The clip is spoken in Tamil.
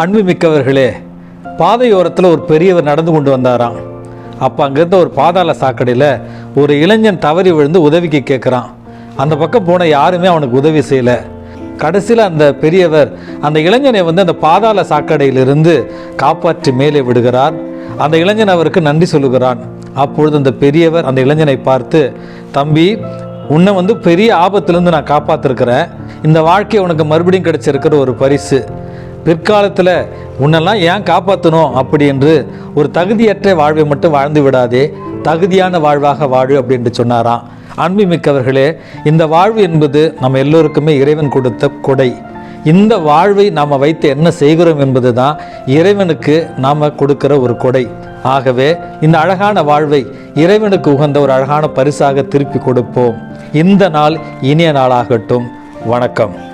அன்புமிக்கவர்களே பாதையோரத்தில் ஒரு பெரியவர் நடந்து கொண்டு வந்தாராம். அப்போ அங்கேருந்து ஒரு பாதாள சாக்கடையில் ஒரு இளைஞன் தவறி விழுந்து உதவிக்கு கேட்குறான் அந்த பக்கம் போன யாருமே அவனுக்கு உதவி செய்யலை. கடைசியில் அந்த பெரியவர் அந்த இளைஞனை வந்து அந்த பாதாள சாக்கடையிலிருந்து காப்பாற்றி மேலே விடுகிறார். அந்த இளைஞன் அவருக்கு நன்றி சொல்லுகிறான். அப்பொழுது அந்த பெரியவர் அந்த இளைஞனை பார்த்து தம்பி உன்னை வந்து பெரிய ஆபத்துலேருந்து நான் காப்பாற்றிருக்கிறேன் இந்த வாழ்க்கை உனக்கு மறுபடியும் கிடைச்சிருக்கிற ஒரு பரிசு. பிற்காலத்தில் உன்னெல்லாம் ஏன் காப்பாற்றணும் அப்படி என்று ஒரு தகுதியற்ற வாழ்வை மட்டும் வாழ்ந்து விடாதே தகுதியான வாழ்வாக வாழு அப்படின்ட்டு சொன்னாராம். அன்புமிக்கவர்களே இந்த வாழ்வு என்பது நம்ம எல்லோருக்குமே இறைவன் கொடுத்த கொடை. இந்த வாழ்வை நாம் வைத்து என்ன செய்கிறோம் என்பது தான் இறைவனுக்கு நாம் கொடுக்கிற ஒரு கொடை. ஆகவே இந்த அழகான வாழ்வை இறைவனுக்கு உகந்த ஒரு அழகான பரிசாக திருப்பி கொடுப்போம். இந்த நாள் இனிய நாளாகட்டும். வணக்கம்.